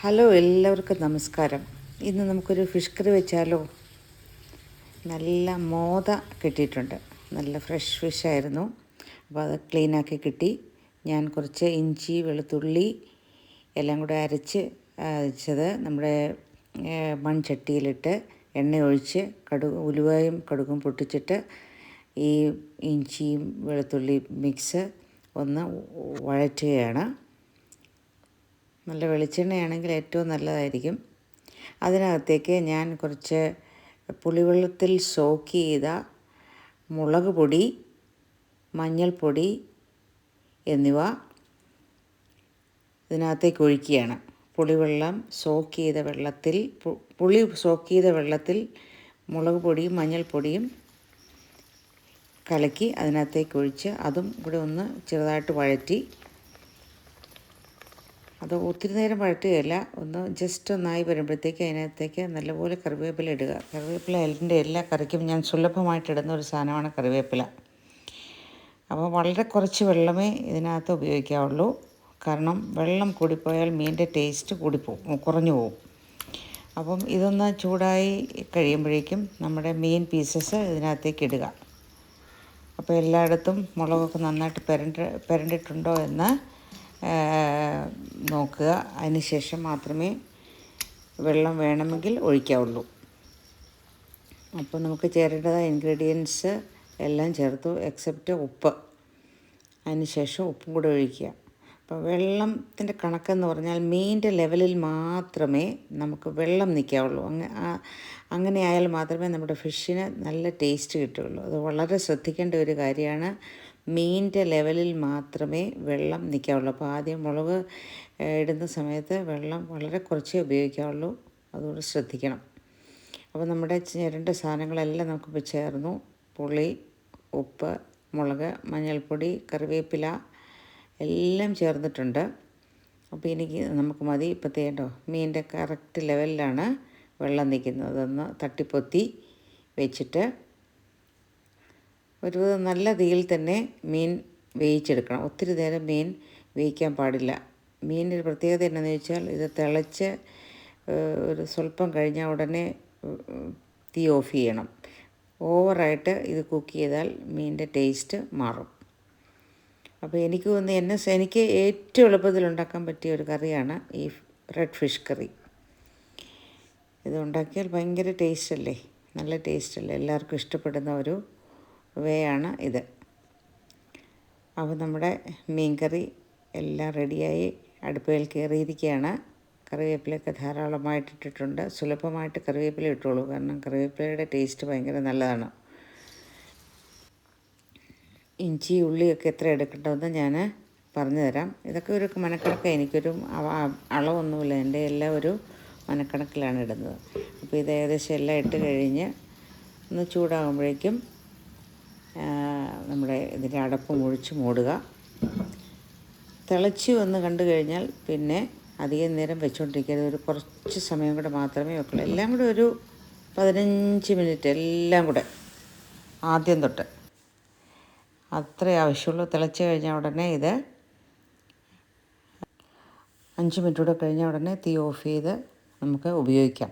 Hello എല്ലാവർക്കും നമസ്കാരം. ഇന്ന് നമുക്കൊരു ഫിഷ് കറി വെച്ചാലോ? നല്ല മോത കിട്ടിയിട്ടുണ്ട്. നല്ല ഫ്രഷ് ഫിഷായിരുന്നു അപ്പോൾ അത് ക്ലീനാക്കി കിട്ടി. ഞാൻ കുറച്ച് ഇഞ്ചി വെളുത്തുള്ളി എല്ലാം കൂടെ അരച്ച് അരച്ചത് നമ്മുടെ മൺചട്ടിയിലിട്ട് എണ്ണ ഒഴിച്ച് കടു ഉലുവയും കടുകും പൊട്ടിച്ചിട്ട് ഈ ഇഞ്ചിയും വെളുത്തുള്ളി മിക്സ് ഒന്ന് വഴറ്റുകയാണ്. നല്ല വെളിച്ചെണ്ണയാണെങ്കിൽ ഏറ്റവും നല്ലതായിരിക്കും. അതിനകത്തേക്ക് ഞാൻ കുറച്ച് പുളിവെള്ളത്തിൽ സോക്ക് ചെയ്ത മുളക് പൊടി മഞ്ഞൾപ്പൊടി എന്നിവ ഇതിനകത്തേക്ക് ഒഴിക്കുകയാണ്. പുളിവെള്ളം സോക്ക് ചെയ്ത വെള്ളത്തിൽ പുളി സോക്ക് ചെയ്ത വെള്ളത്തിൽ മുളക് പൊടിയും മഞ്ഞൾപ്പൊടിയും കലക്കി അതിനകത്തേക്ക് ഒഴിച്ച് അതും കൂടെ ഒന്ന് ചെറുതായിട്ട് വഴറ്റി അത് ഒത്തിരി നേരം വഴറ്റുകയല്ല. ഒന്ന് ജസ്റ്റ് ഒന്നായി വരുമ്പോഴത്തേക്ക് അതിനകത്തേക്ക് നല്ലപോലെ കറിവേപ്പില ഇടുക. കറിവേപ്പില എന്റെ എല്ലാ കറിക്കും ഞാൻ സുലഭമായിട്ട് ഇടുന്ന ഒരു സാധനമാണ് കറിവേപ്പില. അപ്പോൾ വളരെ കുറച്ച് വെള്ളമേ ഇതിനകത്ത് ഉപയോഗിക്കാവുള്ളൂ. കാരണം വെള്ളം കൂടിപ്പോയാൽ മീനിന്റെ ടേസ്റ്റ് കൂടിപ്പോകും കുറഞ്ഞു പോകും. അപ്പം ഇതൊന്ന് ചൂടായി കഴിയുമ്പോഴേക്കും നമ്മുടെ മീൻ പീസസ് ഇതിനകത്തേക്ക് ഇടുക. അപ്പോൾ എല്ലായിടത്തും മുളകൊക്കെ നന്നായിട്ട് പെരണ്ട് പെരണ്ടിട്ടുണ്ടോ എന്ന് നോക്കുക. അതിന് ശേഷം മാത്രമേ വെള്ളം വേണമെങ്കിൽ ഒഴിക്കാവുള്ളൂ. അപ്പോൾ നമുക്ക് ചേരേണ്ടതായ ഇൻഗ്രീഡിയൻസ് എല്ലാം ചേർത്തു എക്സെപ്റ്റ് ഉപ്പ്. അതിന് ശേഷം ഉപ്പും കൂടെ ഒഴിക്കുക. അപ്പോൾ വെള്ളത്തിന്റെ കണക്കെന്ന് പറഞ്ഞാൽ മീനിന്റെ ലെവലിൽ മാത്രമേ നമുക്ക് വെള്ളം നിൽക്കാവുള്ളൂ. അങ്ങ അങ്ങനെയായാൽ മാത്രമേ നമ്മുടെ ഫിഷിന് നല്ല ടേസ്റ്റ് കിട്ടുകയുള്ളൂ. അത് വളരെ ശ്രദ്ധിക്കേണ്ട ഒരു കാര്യമാണ്. മീനിന്റെ ലെവലിൽ മാത്രമേ വെള്ളം നിൽക്കാവുള്ളൂ. അപ്പോൾ ആദ്യം മുളക് ഇടുന്ന സമയത്ത് വെള്ളം വളരെ കുറച്ചേ ഉപയോഗിക്കാവുള്ളൂ. അതുകൊണ്ട് ശ്രദ്ധിക്കണം. അപ്പോൾ നമ്മുടെ രണ്ട് സാധനങ്ങളെല്ലാം നമുക്കിപ്പോൾ ചേർന്നു. പുളി ഉപ്പ് മുളക് മഞ്ഞൾപ്പൊടി കറിവേപ്പില എല്ലാം ചേർന്നിട്ടുണ്ട്. അപ്പോൾ എനിക്ക് നമുക്ക് മതി. ഇപ്പോൾ തേണ്ടോ മീനിന്റെ കറക്റ്റ് ലെവലിലാണ് വെള്ളം നിൽക്കുന്നത് അതൊന്ന് തട്ടിപ്പൊത്തി വെച്ചിട്ട് ഒരു നല്ല തീയിൽ തന്നെ മീൻ വേവിച്ചെടുക്കണം. ഒത്തിരി നേരം മീൻ വേവിക്കാൻ പാടില്ല. മീനിന്റെ ഒരു പ്രത്യേകത എന്നാന്ന് വെച്ചാൽ ഇത് തിളച്ച് ഒരു സ്വല്പം കഴിഞ്ഞ ഉടനെ തീ ഓഫ് ചെയ്യണം. ഓവറായിട്ട് ഇത് കുക്ക് ചെയ്താൽ മീനിന്റെ ടേസ്റ്റ് മാറും. അപ്പോൾ എനിക്ക് തോന്നുന്നു എന്നെ എനിക്ക് ഏറ്റവും എളുപ്പത്തിൽ ഉണ്ടാക്കാൻ പറ്റിയ ഒരു കറിയാണ് ഈ റെഡ് ഫിഷ് കറി. ഇത് ഉണ്ടാക്കിയാൽ ഭയങ്കര ടേസ്റ്റ് അല്ലേ നല്ല ടേസ്റ്റ് അല്ലേ എല്ലാവർക്കും ഇഷ്ടപ്പെടുന്ന ഒരു വേ ആണ് ഇത്. അപ്പോൾ നമ്മുടെ മീൻകറി എല്ലാം റെഡിയായി അടുപ്പയിൽ കയറിയിരിക്കുകയാണ്. കറിവേപ്പിലയൊക്കെ ധാരാളമായിട്ട് ഇട്ടിട്ടുണ്ട്. സുലഭമായിട്ട് കറിവേപ്പില ഇട്ടുള്ളൂ കാരണം കറിവേപ്പിലയുടെ ടേസ്റ്റ് ഭയങ്കര നല്ലതാണ്. ഇഞ്ചി ഉള്ളിയൊക്കെ എത്ര എടുക്കേണ്ടതെന്ന് ഞാൻ പറഞ്ഞു തരാം ഇതൊക്കെ ഒരു മനക്കണക്ക്. എനിക്കൊരു അളവൊന്നുമില്ല. എന്റെ എല്ലാം ഒരു മനക്കണക്കിലാണ് ഇടുന്നത്. അപ്പോൾ ഇത് ഏകദേശം എല്ലാം ഇട്ട് കഴിഞ്ഞ് ഒന്ന് ചൂടാകുമ്പോഴേക്കും നമ്മുടെ ഇതിന്റെ അടപ്പ് മുഴിച്ച് മൂടുക. തിളച്ച് വന്ന് കണ്ടു കഴിഞ്ഞാൽ പിന്നെ അധികം നേരം വെച്ചുകൊണ്ടിരിക്കരുത് ഒരു കുറച്ച് സമയം കൂടെ മാത്രമേ വെക്കുള്ളൂ. എല്ലാം കൂടെ ഒരു പതിനഞ്ച് മിനിറ്റ് എല്ലാം കൂടെ ആദ്യം തൊട്ട്. അത്രേ ആവശ്യമുള്ളൂ. തിളച്ച് കഴിഞ്ഞ ഉടനെ ഇത് അഞ്ച് മിനിറ്റ് കൂടെ കഴിഞ്ഞാൽ ഉടനെ തീ ഓഫ് ചെയ്ത് നമുക്ക് ഉപയോഗിക്കാം.